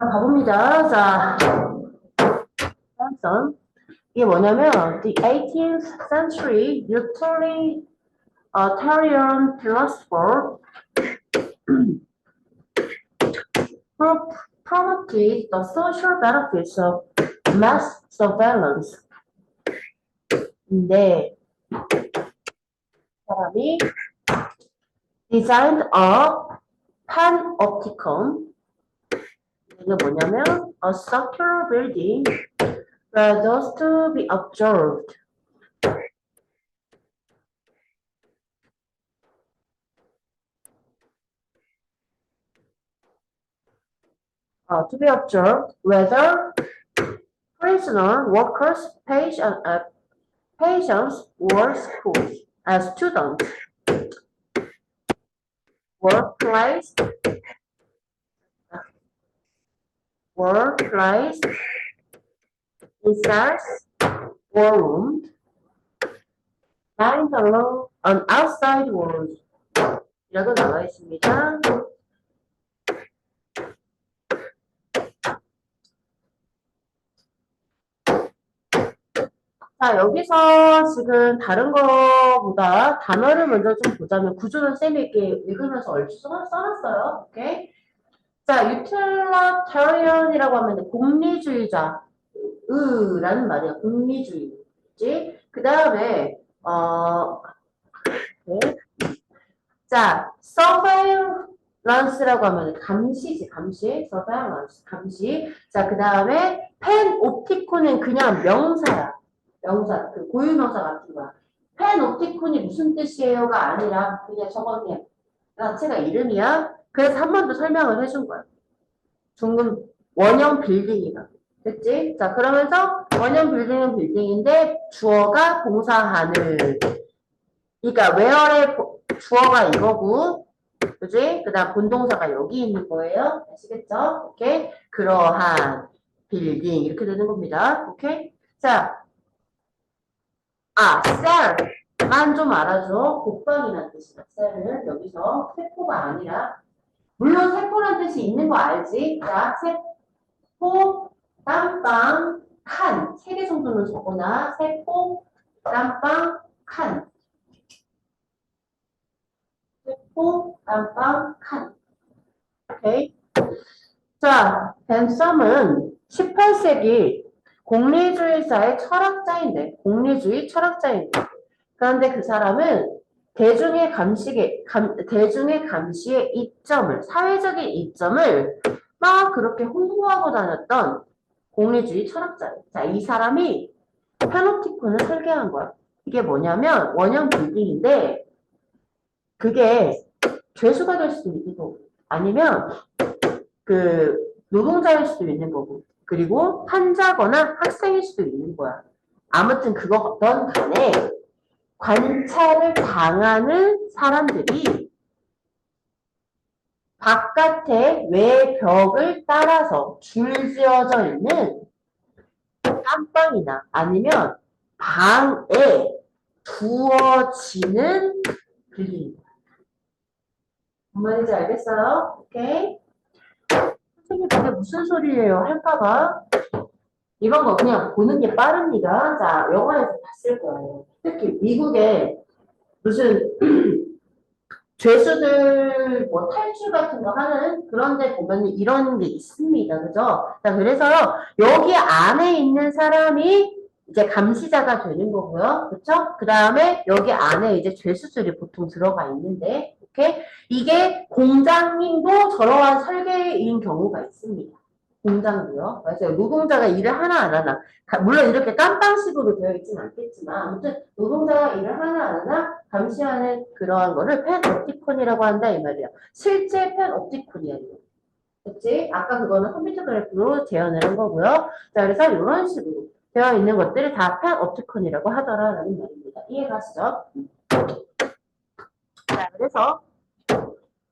자, 가봅니다. 자, 다음 이게 뭐냐면 the 18th century utilitarian philosopher pro- promoted the social benefits of mass surveillance. 근데 사람이 designed a panopticon 이게 뭐냐면 a circular building where those to be observed uh, to be observed whether prisoner, workers, patient, uh, patients, or schools as students, workplace, workplace, recess, or room, lying along on outside walls. 이라고 나와 있습니다. 자, 여기서 지금 다른 거보다 단어를 먼저 좀 보자면 구조는 이렇게 읽으면서 얼추 써- 써놨어요. 오케이? 자, 유틸라타리언이라고 하면 공리주의자, 으라는 말이야. 공리주의. 그치? 그 다음에, 어, 네. 자, surveillance라고 하면 감시지, 감시. surveillance, 감시. 자, 그 다음에 펜옵티콘은 그냥 명사야. 명사, 그 고유명사 같은 거야. 펜옵티콘이 무슨 뜻이에요가 아니라 그냥 저거 그냥 자체가 이름이야. 그래서 한 번 더 설명을 해준 거야. 중금 원형 빌딩이다. 됐지? 자, 그러면서 원형 빌딩은 빌딩인데 주어가 봉사하는. 그러니까 보- 주어가 이거고, 그지? 그 다음 본동사가 여기 있는 거예요. 아시겠죠? 오케이? 그러한 빌딩. 이렇게 되는 겁니다. 오케이? 자, 아, 셀만 좀 알아줘. 곡방이라는 뜻이다. 셀은 여기서 세포가 아니라 물론 세포란 뜻이 있는 거 알지? 자, 세포, 땀빵, 칸. 세 개 정도는 적어놔. 세포, 땀빵, 칸. 세포, 땀빵, 칸. 오케이. 자, 벤썸은 18세기 공리주의사의 철학자인데, 공리주의 철학자인데. 그런데 그 사람은 대중의 감식에, 감, 대중의 감시의 이점을, 사회적인 이점을 막 그렇게 홍보하고 다녔던 공리주의 철학자예요. 자, 이 사람이 페노티콘을 설계한 거야. 이게 뭐냐면, 원형 빌딩인데, 그게 죄수가 될 수도 있는 거고, 아니면 그 노동자일 수도 있는 거고, 그리고 환자거나 학생일 수도 있는 거야. 아무튼 그거든 간에 관찰을 당하는 사람들이 바깥에 외벽을 따라서 줄지어져 있는 깜빵이나 아니면 방에 두어지는 빌딩입니다. 뭔 말인지 알겠어요? 오케이? 선생님 그게 무슨 소리예요? 할까봐 이런 거 그냥 보는 게 빠릅니다. 자, 영화에서 봤을 거예요. 특히 미국에 무슨 죄수들 뭐 탈출 같은 거 하는 그런 데 보면 이런 게 있습니다. 그죠? 자, 그래서요, 여기 안에 있는 사람이 이제 감시자가 되는 거고요. 그쵸? 그 다음에 여기 안에 이제 죄수들이 보통 들어가 있는데, 오케이? 이게 공장님도 저러한 설계인 경우가 있습니다. 공장도요. 그래서 노동자가 일을 하나 안 하나. 가- 물론 이렇게 깜빵식으로 되어 있지는 않겠지만, 아무튼 노동자가 일을 하나 안 하나 감시하는 그러한 거를 펜 옵티콘이라고 한다 이 말이야. 실제 펜 옵티콘이야. 이거. 그치? 아까 그거는 컴퓨터 그래프로 재현을 한 거고요. 자, 그래서 이런 식으로 되어 있는 것들을 다 펜 옵티콘이라고 하더라라는 말입니다. 이해 가시죠? 자, 그래서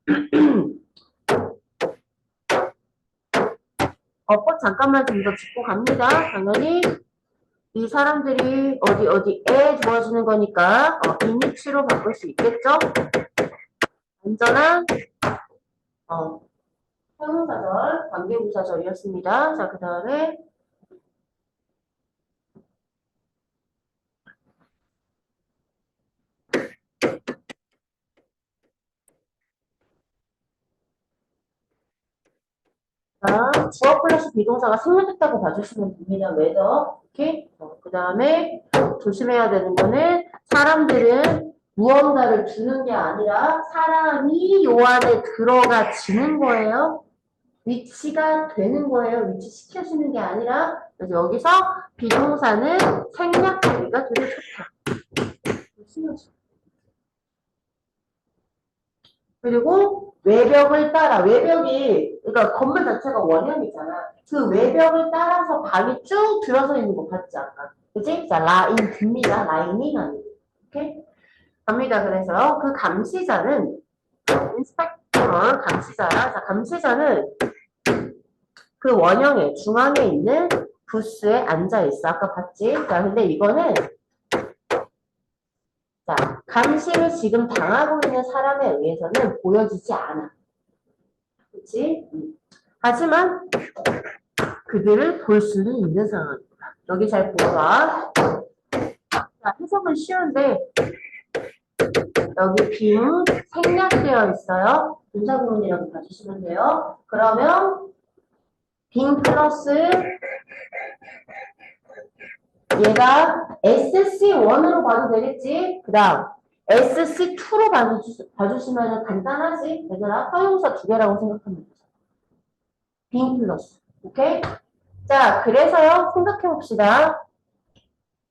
어법 잠깐만 좀 더 짚고 갑니다. 당연히 이 사람들이 어디 어디에 주어지는 거니까 어, 이니치로 바꿀 수 있겠죠? 안전한 어, 형용사절, 관계부사절이었습니다. 자, 그 다음에 자, 주어 플러스 비동사가 생략했다고 봐주시면 됩니다. 왜죠? 오케이? 그 다음에 조심해야 되는 거는 사람들은 무언가를 주는 게 아니라 사람이 요 안에 들어가 지는 거예요. 위치가 되는 거예요. 위치 시켜주는 게 아니라 그래서 여기서 비동사는 생략하기가 되게 좋다. 신경 써. 그리고 외벽을 따라 외벽이 그러니까 건물 자체가 원형이잖아. 그 외벽을 따라서 방이 쭉 들어서 있는 거 봤지 아까. 그지? 자 라인 듭니다. 라인이 아니고. 오케이? 갑니다. 그래서 그 감시자는 인스펙터 감시자야. 자 감시자는 그 원형의 중앙에 있는 부스에 앉아 있어. 아까 봤지? 자 근데 이거는 자, 감시를 지금 당하고 있는 사람에 의해서는 보여지지 않아. 음. 하지만 그들을 볼 수는 있는 상황이다. 여기 잘 보봐. 자, 해석은 쉬운데 여기 빔 생략되어 있어요. 분사구문이라고 봐주시면 돼요. 그러면 빔 플러스 얘가 SC1으로 봐도 되겠지? 그 다음 SC2로 봐주시, 봐주시면 간단하지? 얘들아 허용사 두 개라고 생각하면 되죠. 빙 플러스 오케이? 자 그래서요 생각해 봅시다.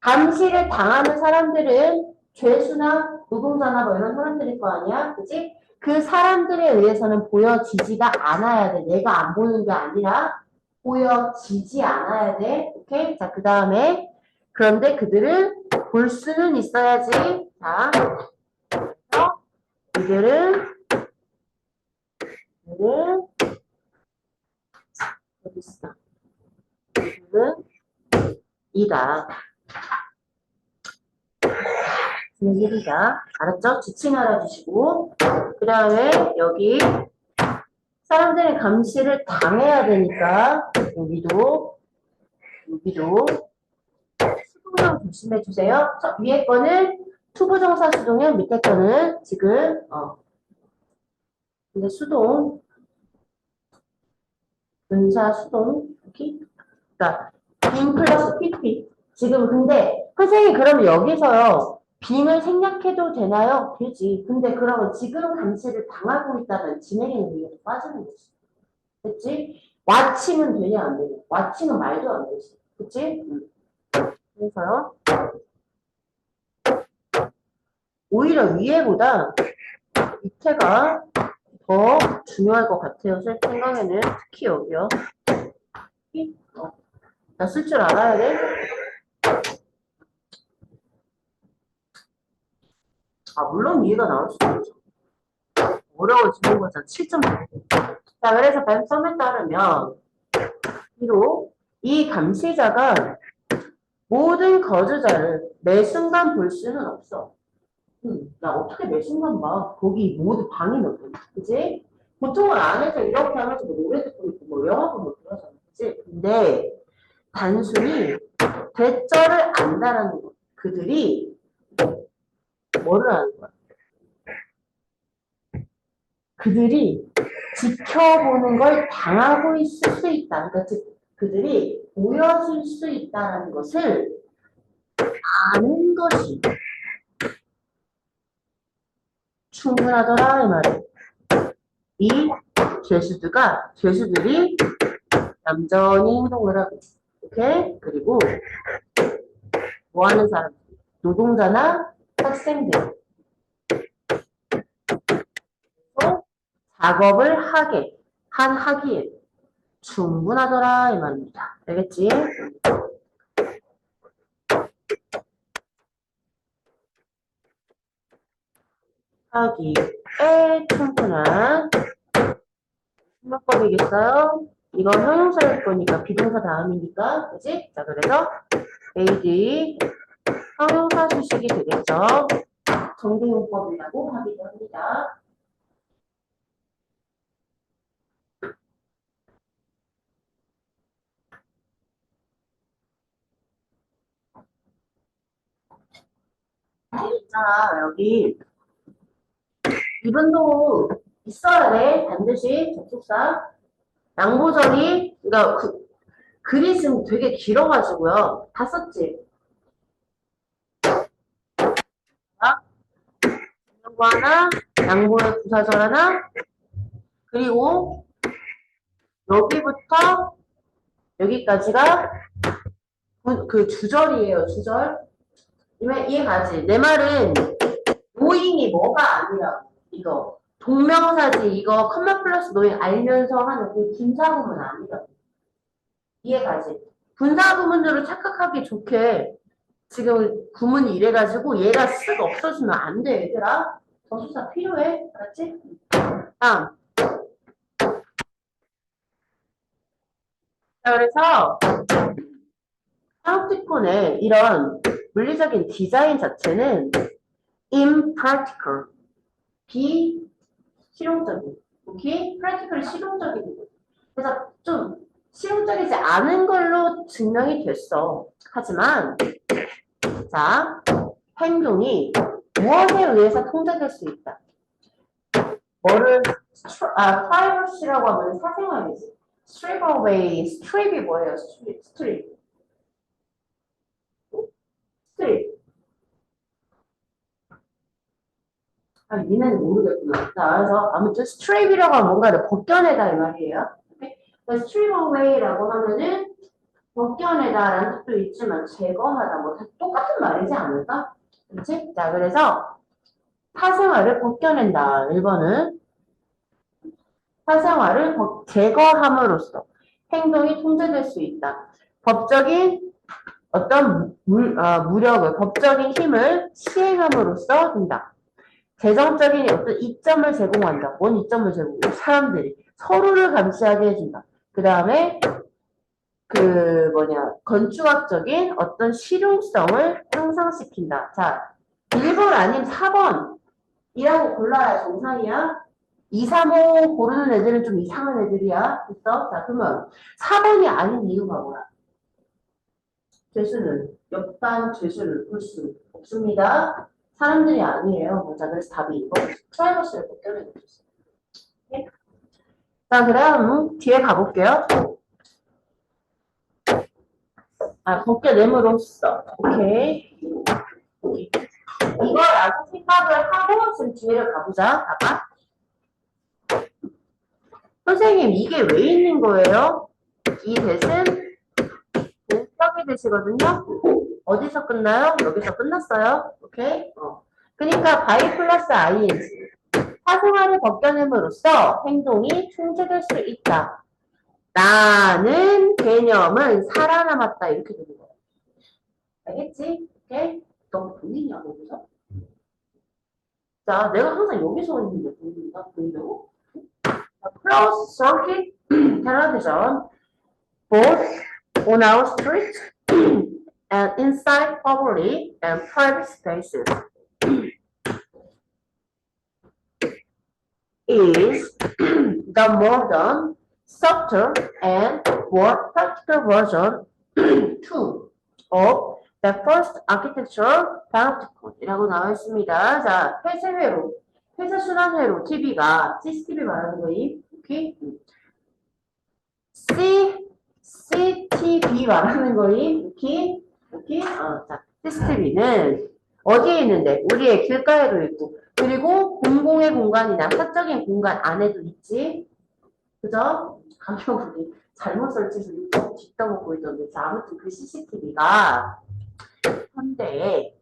감시를 당하는 사람들은 죄수나 노동자나 뭐 이런 사람들일 거 아니야? 그지? 그 사람들에 의해서는 보여지지가 않아야 돼. 내가 안 보이는 게 아니라 보여지지 않아야 돼. 오케이? 자, 그 다음에 그런데 그들을 볼 수는 있어야지. 자, 그래서 있어. 이들은 이다. 얘기다. 알았죠? 지칭 알아주시고 그 다음에 여기 사람들이 감시를 당해야 되니까 여기도 여기도 수동형 조심해 주세요. 저 위에 거는 투부정사 수동형, 밑에 거는 지금 어 근데 수동 분사 수동 여기 그러니까 빔 플러스 PP 지금 근데 선생님 그러면 여기서요 빔을 생략해도 되나요? 되지. 근데 그러면 지금 감시를 당하고 있다면 진행의 의미가 빠지는 거지. 그치? 와칭은 되냐 안 되냐? 와칭은 말도 안 되지. 그치? 응. 그래서요. 오히려 위에보다 밑에가 더 중요할 것 같아요. 제 생각에는 특히 여기요. 어. 나쓸 줄 알아야 돼. 아, 물론 이해가 나올 수도 있죠. 어려워지는 거잖아. 7점. 자, 그래서 벤썸에 따르면, 비록 이 감시자가 모든 거주자를 매 순간 볼 수는 없어. 음, 야, 어떻게 매 순간 봐? 거기 모두 방이 몇 개, 그지? 보통은 안에서 이렇게 하면서 뭐 노래 듣고 있고, 뭐 영화 보고 그러잖아. 그지? 근데, 단순히, 대절을 안다라는 거. 그들이 뭐를 하는 거야? 그들이 지켜보는 걸 당하고 있을 수 있다. 그러니까 즉 그들이 보여줄 수 있다는 것을 아는 것이 충분하더라 이 말이에요. 이 죄수들가 죄수들이 얌전히 행동을 하고. 오케이? 그리고 뭐 하는 사람? 노동자나 학생들 또 작업을 하게 한 하기에 충분하더라 이 말입니다. 알겠지? 하기에 충분한 승마법이겠어요? 이건 형용사일 거니까 비동사 다음이니까 그지? 자 그래서 AD 형용사 수식이 되겠죠. 정대용법이라고 하기도 합니다. 있잖아, 여기. 이분도 있어야 돼, 반드시, 접속사. 양보절이, 그니까, 그, 글이 지금 되게 길어가지고요. 다 썼지? 자, 이거 하나, 양보의 부사절 하나, 그리고, 여기부터, 여기까지가, 그, 그 주절이에요, 주절. 이해, 이해가지? 내 말은 노잉이 뭐가 아니라 이거. 동명사지 이거. 컴마 플러스 노잉 알면서 하는 그 분사구문 아니라 이해가지? 분사구문으로 착각하기 좋게 지금 구문이 이래가지고 얘가 쓱 없어지면 안 돼 얘들아. 더수사 필요해? 알았지? 다음 자 그래서 파란티콘의 이런 물리적인 디자인 자체는 impractical, 비실용적인, 오케이? practically 실용적인. 그래서 좀 실용적이지 않은 걸로 증명이 됐어. 하지만 자 행동이 무엇에 의해서 통제될 수 있다. 뭐를 아 privacy라고 하면 사생활이지. strip away, strip이 뭐예요? strip. 스트립. 아, 니는 모르겠구나. 자, 그래서 아무튼 스트립이라고 하면 뭔가를 벗겨내다 이 말이에요. 스트립 어웨이라고 하면은 벗겨내다라는 뜻도 있지만 제거하다 뭐다 똑같은 말이지 않을까? 그렇지? 자, 그래서 사생활을 벗겨낸다. 1번은 사생활을 벗- 제거함으로써 행동이 통제될 수 있다. 법적인 어떤 물, 어, 무력을, 법적인 힘을 시행함으로써 된다. 재정적인 어떤 이점을 제공한다. 뭔 이점을 제공해? 사람들이 서로를 감시하게 해준다. 그 다음에 그 뭐냐 건축학적인 어떤 실용성을 향상시킨다. 자, 1번 아니면 4번이라고 골라야 정상이야. 2, 3, 5 고르는 애들은 좀 이상한 애들이야. 됐어? 자, 그러면 4번이 아닌 이유가 뭐야? 죄수는 옆반 죄수를 볼 수 없습니다. 사람들이 아니에요. 자, 그래서 답이 이거 프라이버시를 벗겨내고 있어요. 네? 자, 그럼 뒤에 가볼게요. 아, 벗겨냄으로써. 오케이. 이거라고 생각을 하고 지금 뒤를 가보자. 봐봐. 선생님, 이게 왜 있는 거예요? 이 대신 목적이 되시거든요. 어디서 끝나요? 여기서 끝났어요. 오케이? 어. 그러니까 by 플러스 ing. 사생활을 벗겨냄으로써 행동이 통제될 수 있다. 나는 개념은 살아남았다. 이렇게 되는 거야. 알겠지? 오케이? 너 보이냐고, 그죠? 자, 내가 항상 여기서 있는데 보이는가? 보이냐고? Close circuit television, both on our street and inside public and private spaces is the modern, softer, and more practical version two of the first architectural panopticon 이라고 나와 있습니다. 자, 폐쇄회로, 폐쇄순환회로 TV가 CCTV 말하는 거임. 오케이? C, CTV 말하는 거임. 오케이? 오케이? 어, 자, CCTV는 어디에 있는데? 우리의 길가에도 있고, 그리고 공공의 공간이나 사적인 공간 안에도 있지. 그죠? 가격이 잘못 설치해서 이거 뒷떠먹고 있던데. 자, 아무튼 그 CCTV가 현대에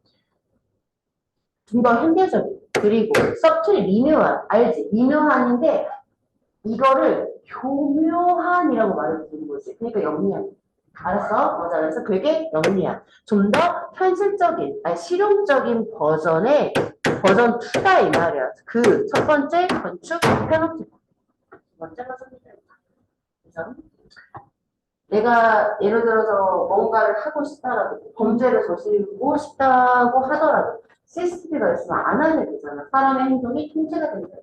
좀 더 현대적인, 그리고 서툴이 미묘한, 알지? 미묘한인데, 이거를 교묘한이라고 말해도 되는 거지. 그러니까 영리한. 알았어? 맞아. 그래서 그게 영리한. 좀 더 현실적인, 아니, 실용적인 버전의 버전 2다 이 말이야. 그 첫 번째 건축 페노티프. 선택된다. 그래서 내가 예를 들어서 뭔가를 하고 싶다라도 범죄를 저지르고 싶다고 하더라도 CCTV가 있으면 안 하게 되잖아. 사람의 행동이 통제가 된다.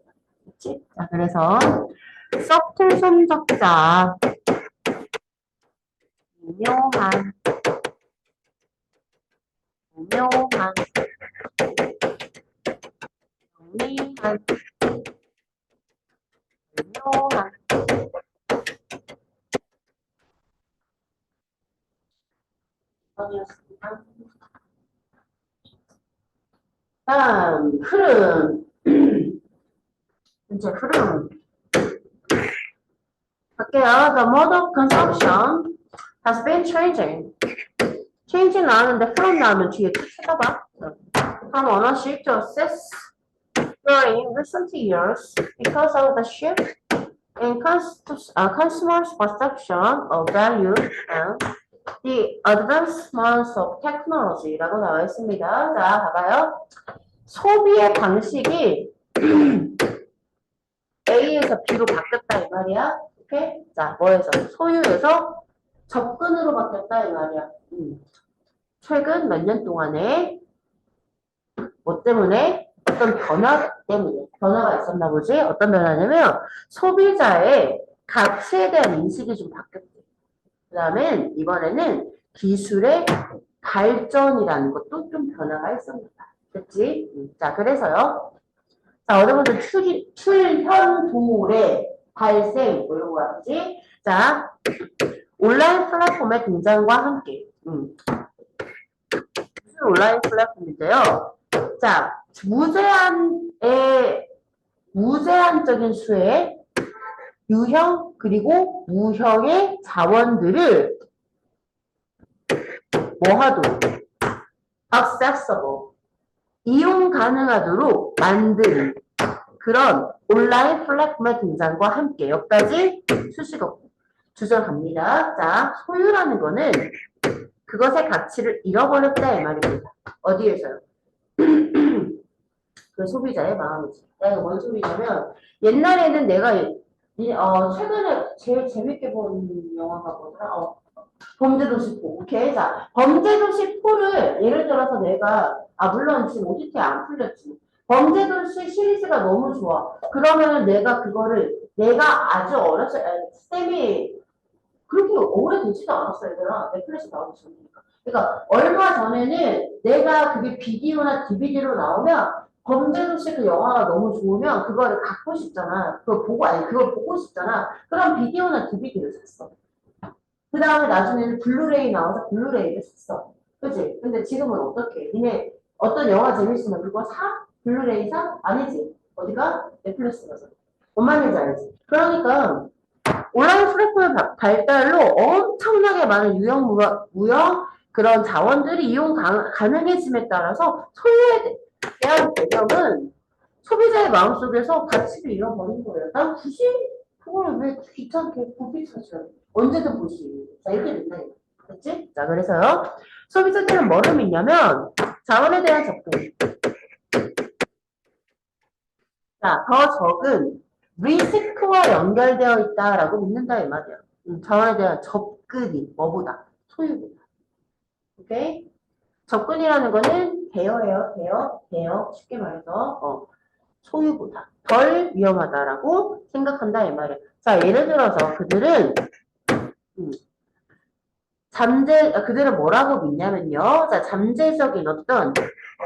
그렇지? 자, 그래서 서클 손적자. 오묘한. 오묘한. 정리한. Changing. change 나왔는데 from 나오면 뒤에 쭉 쳐다봐. 한 원어씩 to assess during recent years because of the shift in cons- uh, consumers' perception of value and the advancements of technology라고 나와 있습니다. 자, 봐봐요. 소비의 방식이 A에서 B로 바뀌었다 이 말이야. 오케이? 자, 뭐에서? 소유에서 접근으로 바뀌었다 이 말이야. 음. 최근 몇 년 동안에 뭐 때문에 어떤 변화 때문에 변화가 있었나 보지? 어떤 변화냐면 소비자의 가치에 대한 인식이 좀 바뀌었대. 그 다음에 이번에는 기술의 발전이라는 것도 좀 변화가 있습니다. 됐지? 음, 자, 그래서요. 자, 어제부터 출, 출현 동물의 발생, 뭐 이런 거 같지? 자, 온라인 플랫폼의 등장과 함께, 음. 무슨 온라인 플랫폼인데요? 자, 무제한의, 무제한적인 수의 유형, 그리고 무형의 자원들을 뭐 하도록? accessible. 이용 가능하도록 만든 그런 온라인 플랫폼의 등장과 함께 여기까지 수식어 주저 갑니다. 자, 소유라는 거는 그것의 가치를 잃어버렸다 이 말입니다. 어디에서요? 그 소비자의 마음이지. 내가 뭔 소리냐면 옛날에는 내가 이- 어, 최근에 제일 재밌게 본 영화가 뭐더라? 어, 범죄도시 4. 오케이. 자, 범죄도시 4를 예를 들어서 내가, 아, 물론 지금 OTT 안 풀렸지. 범죄도시 시리즈가 너무 좋아. 그러면은 내가 그거를, 내가 아주 어렸을 때, 쌤이 그렇게 오래 되지도 않았어, 얘들아. 넷플릭스 나오기 전이니까. 그러니까, 얼마 전에는 내가 그게 비디오나 DVD로 나오면, 범죄도시 그 영화가 너무 좋으면, 그거를 갖고 싶잖아. 그걸 보고, 아니, 그걸 보고 싶잖아. 그럼 비디오나 DVD를 샀어. 그 다음에 나중에는 블루레이 나와서 블루레이를 샀어. 그치? 근데 지금은 어떻게? 니네 어떤 영화 재밌으면 그거 사? 블루레이 사? 아니지. 어디가? 넷플릭스 가서. 뭔 말인지 알지? 그러니까 온라인 플랫폼의 바- 발달로 엄청나게 많은 유형, 무형, 무형 그런 자원들이 이용 가, 가능해짐에 따라서 소유에 대- 대한 개념은 소비자의 마음속에서 가치를 잃어버린 거예요. 난 굳이 그걸 왜 귀찮게 고삐 찾아요? 언제든 볼 수 있는. 자, 이렇게 된다. 됐지? 자, 그래서요. 소비자들은 뭐를 믿냐면, 자원에 대한 접근. 자, 더 적은 리스크와 연결되어 있다라고 믿는다, 이 말이야. 음, 자원에 대한 접근이 뭐보다? 소유보다. 오케이? 접근이라는 거는 대여예요, 대여, 대여. 쉽게 말해서, 어, 소유보다 덜 위험하다라고 생각한다, 이 말이야. 자, 예를 들어서 그들은 음, 잠재, 아, 그들은 뭐라고 믿냐면요. 자, 잠재적인 어떤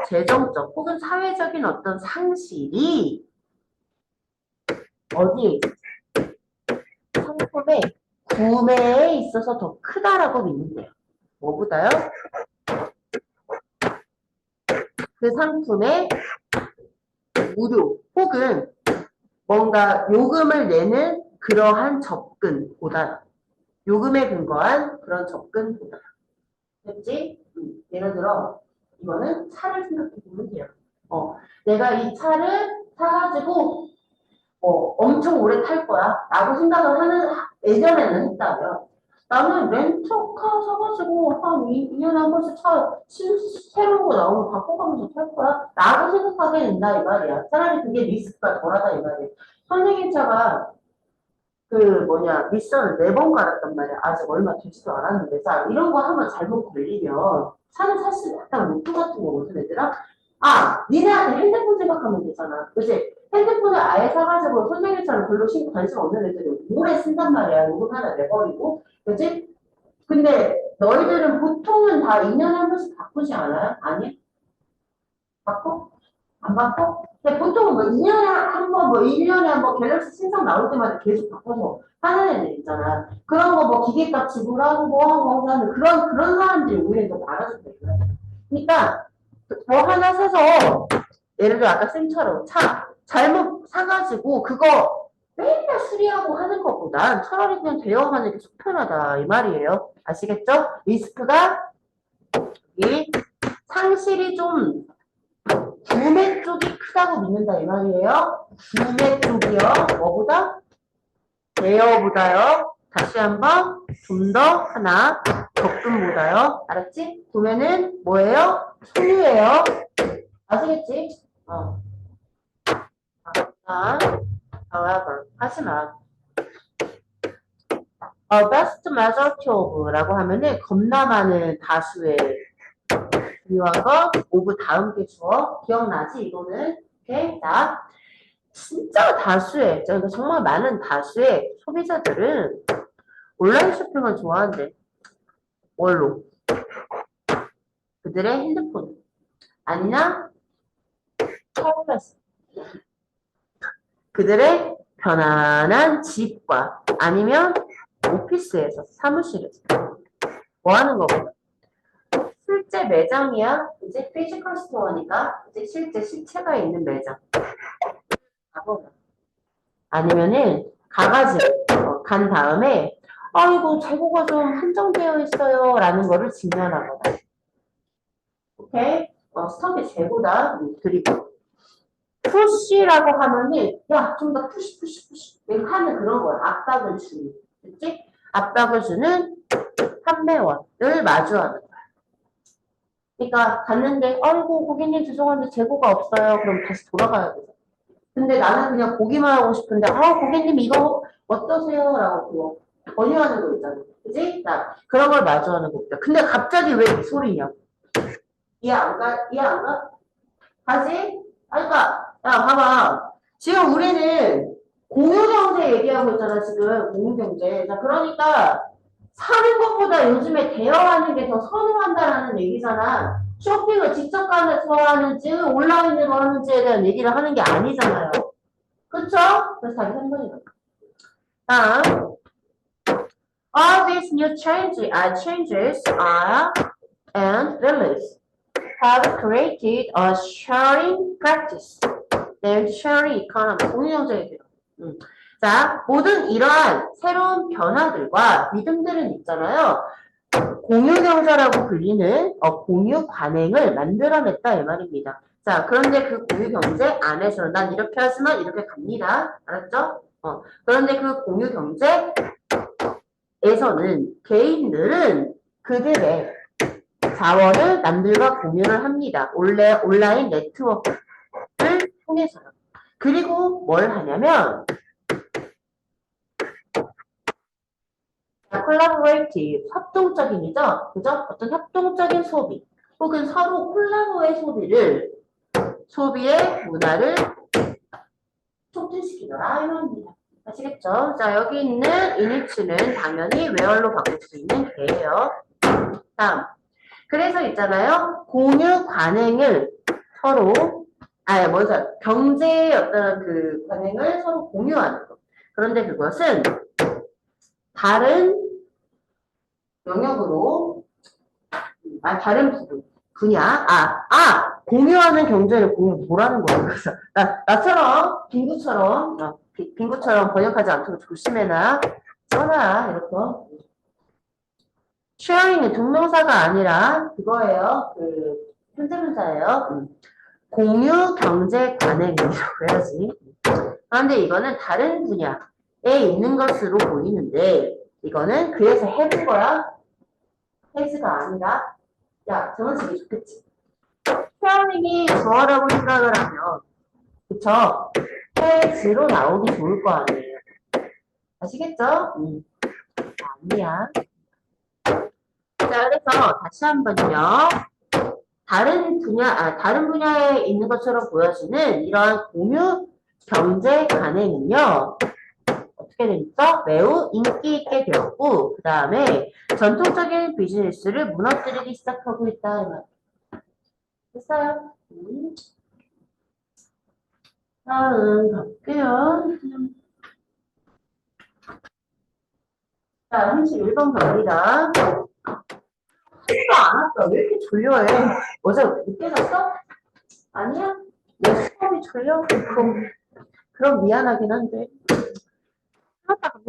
재정적 혹은 사회적인 어떤 상실이 어디 상품의 구매에 있어서 더 크다라고 믿는데요. 뭐보다요? 그 상품의 무료 혹은 뭔가 요금을 내는 그러한 접근보다 요금에 근거한 그런 접근보다 됐지? 음, 예를 들어 이거는 차를 생각해 보면 돼요. 어, 내가 이 차를 사가지고 어, 엄청 오래 탈 거야? 라고 생각을 하는 예전에는 했다면 나는 렌터카 사가지고 한 2년에 한 번씩 차 신, 새로운 거 나오면 바꿔가면서 탈 거야? 라고 생각하게 된다 이 말이야. 차라리 그게 리스크가 덜하다 이 말이야. 선생님 차가 그 뭐냐 미션을 네 번 갈았단 말이야. 아직 얼마 되지도 않았는데. 자 이런 거 하면 잘못 걸리면 차는 사실 약간 로또 같은 거거든 얘들아 아 니네한테 핸드폰 생각하면 되잖아 그치 핸드폰을 아예 사가지고 선생님처럼 별로 신 관심 없는 애들이 오래 쓴단 말이야 요금 하나 내버리고 그치 근데 너희들은 보통은 다 2년에 한 번씩 바꾸지 않아요? 아니? 바꿔? 안 바꿔? 근데 보통은 뭐 2년에 한 번, 뭐 1년에 한 번 갤럭시 신상 나올 때마다 계속 바꿔서 하는 애들 있잖아. 그런 거 뭐 기계값 지불하고 뭐 하고 하는 그런, 그런 사람들이 오히려 더 많아졌대. 그러니까 뭐 하나 사서 예를 들어 아까 쌤처럼 차 잘못 사가지고 그거 맨날 수리하고 하는 것보단 차라리 그냥 대여하는 게 속편하다 이 말이에요. 아시겠죠? 리스크가 이 상실이 좀 구매 쪽이 크다고 믿는다 이 말이에요. 구매 쪽이요. 뭐보다? 대여보다요. 다시 한번 좀 더 하나 적금보다요. 알았지? 구매는 뭐예요? 소유예요. 아시겠지? 어. 아, however, 하지만 a best majority of라고 하면은 겁나 많은 다수의 중요한 거 of 다음 게 주어 기억나지 이거는 오케이 자 진짜 다수의 정말 많은 다수의 소비자들은 온라인 쇼핑을 좋아한대 뭘로? 그들의 핸드폰. 아니나 타블렛 그들의 편안한 집과 아니면 오피스에서 사무실에서. 뭐 하는 거거든 실제 매장이야. 이제 피지컬 스토어니까 이제 실제 실체가 있는 매장. 아니면은 가가지 어, 간 다음에 아이고 재고가 좀 한정되어 있어요 라는 거를 직면하거나 오케이? 어, 스톱이 재고다 음, 그리고 푸시라고 하면은 야좀 더 푸시 푸시 푸시 하는 그런 거야 압박을 주는 그치? 압박을 주는 판매원을 마주하는 거야 그러니까 갔는데 아이고 고객님 죄송한데 재고가 없어요. 그럼 다시 돌아가야 돼. 근데 나는 그냥 보기만 하고 싶은데 아 고객님 이거 어떠세요? 라고 그거 권유하는 거 있잖아. 그지? 나 그런 걸 마주하는 겁니다. 근데 갑자기 왜 이 소리냐? 이해 안 가? 이해 안 가? 가지? 아 그러니까 야 봐봐. 지금 우리는 공유경제 얘기하고 있잖아 지금 공유경제. 자 그러니까 사는 것보다 요즘에 대여하는 게 더 선호한다라는 얘기잖아. 쇼핑을 직접 가서 하는지 온라인으로 하는지에 대한 얘기를 하는 게 아니잖아요. 그쵸? 그래서 자기 생각이다. 다음. All these new changes, uh, changes are and beliefs have created a sharing practice named sharing economy. 공유경제예요. 음. 자, 모든 이러한 새로운 변화들과 믿음들은 있잖아요. 공유 경제라고 불리는 어, 공유 관행을 만들어냈다 이 말입니다. 자, 그런데 그 공유 경제 안에서 난 이렇게 하지만 이렇게 갑니다. 알았죠? 어, 그런데 그 공유 경제에서는 개인들은 그들의 자원을 남들과 공유를 합니다. 원래 온라인 네트워크를 통해서요. 그리고 뭘 하냐면 자, collaborative, 협동적인이죠? 그죠? 어떤 협동적인 소비, 혹은 서로 콜라보의 소비를, 소비의 문화를 촉진시키더라, 이겁니다. 아시겠죠? 자, 여기 있는 이니츠는 당연히 웨얼로 바꿀 수 있는 개예요. 다음. 그래서 있잖아요. 공유 관행을 서로, 아, 뭐죠? 경제의 어떤 그 관행을 서로 공유하는 것. 그런데 그것은 다른 영역으로 아 다른 부분 분야 아아 공유하는 경제를 공유 뭐라는 거야? 그래서 나 나처럼 빙구처럼 어, 비- 빙구처럼 번역하지 않도록 조심해라 써놔 이렇게. sharing은 동명사가 아니라 그거예요. 그 현재분사예요. 음. 공유 경제 관행이라고 해야지. 그런데 이거는 다른 분야에 있는 것으로 보이는데 이거는 그래서 해본 거야? 해즈가 아니라? 야 정원식이 좋겠지 쉐어링이 주어라고 생각을 하면 그쵸? 해즈로 나오기 좋을 거 아니에요. 아시겠죠? 음. 아니야. 자 그래서 다시 한번요. 다른 분야 아 다른 분야에 있는 것처럼 보여지는 이러한 공유 경제 관행은요 어떻게 됐죠? 매우 인기 있게 되었고 그 다음에 전통적인 비즈니스를 무너뜨리기 시작하고 있다. 됐어요? 음. 다음 갈게요. 자, 31번 갑니다. 안 왔어. 왜 이렇게 졸려해? 어제 늦게 잤어? 아니야? 내 수업이 졸려? 그럼, 그럼 미안하긴 한데. talk about